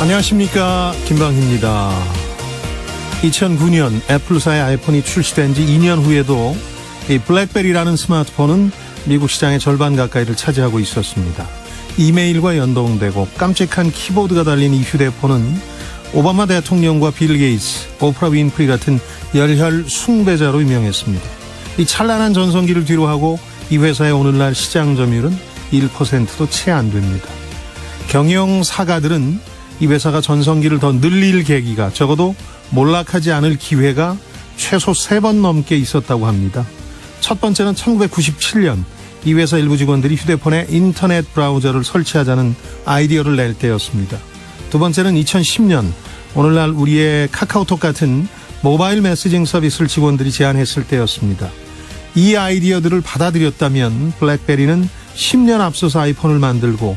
안녕하십니까 김방희입니다. 2009년 애플사의 아이폰이 출시된 지 2년 후에도 이 블랙베리라는 스마트폰은 미국 시장의 절반 가까이를 차지하고 있었습니다. 이메일과 연동되고 깜찍한 키보드가 달린 이 휴대폰은 오바마 대통령과 빌 게이츠, 오프라 윈프리 같은 열혈 숭배자로 유명했습니다. 이 찬란한 전성기를 뒤로하고 이 회사의 오늘날 시장 점유율은 1%도 채 안 됩니다. 경영 사가들은 이 회사가 전성기를 더 늘릴 계기가 적어도 몰락하지 않을 기회가 최소 세 번 넘게 있었다고 합니다. 첫 번째는 1997년 이 회사 일부 직원들이 휴대폰에 인터넷 브라우저를 설치하자는 아이디어를 낼 때였습니다. 두 번째는 2010년 오늘날 우리의 카카오톡 같은 모바일 메시징 서비스를 직원들이 제안했을 때였습니다. 이 아이디어들을 받아들였다면 블랙베리는 10년 앞서서 아이폰을 만들고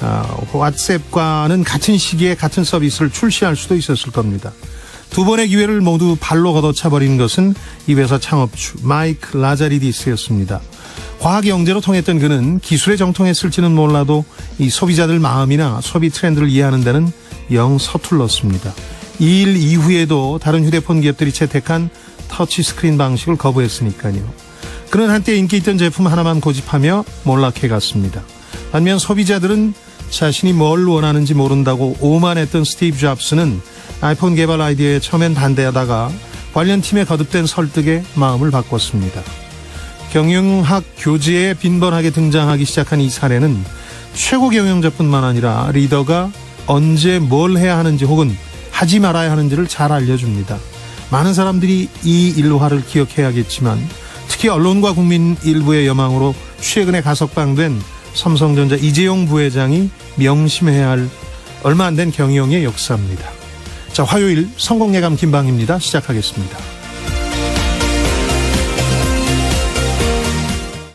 아, 왓츠앱과는 같은 시기에 같은 서비스를 출시할 수도 있었을 겁니다. 두 번의 기회를 모두 발로 걷어차버린 것은 이 회사 창업주 마이크 라자리디스였습니다. 과학 영재로 통했던 그는 기술에 정통했을지는 몰라도 이 소비자들 마음이나 소비 트렌드를 이해하는 데는 영 서툴렀습니다. 이 일 이후에도 다른 휴대폰 기업들이 채택한 터치 스크린 방식을 거부했으니까요. 그는 한때 인기 있던 제품 하나만 고집하며 몰락해 갔습니다. 반면 소비자들은 자신이 뭘 원하는지 모른다고 오만했던 스티브 잡스는 아이폰 개발 아이디어에 처음엔 반대하다가 관련 팀에 거듭된 설득에 마음을 바꿨습니다. 경영학 교재에 빈번하게 등장하기 시작한 이 사례는 최고 경영자뿐만 아니라 리더가 언제 뭘 해야 하는지 혹은 하지 말아야 하는지를 잘 알려줍니다. 많은 사람들이 이 일화를 기억해야겠지만 특히 언론과 국민 일부의 여망으로 최근에 가석방된 삼성전자 이재용 부회장이 명심해야 할 얼마 안 된 경영의 역사입니다. 자, 화요일 성공예감 김방입니다. 시작하겠습니다.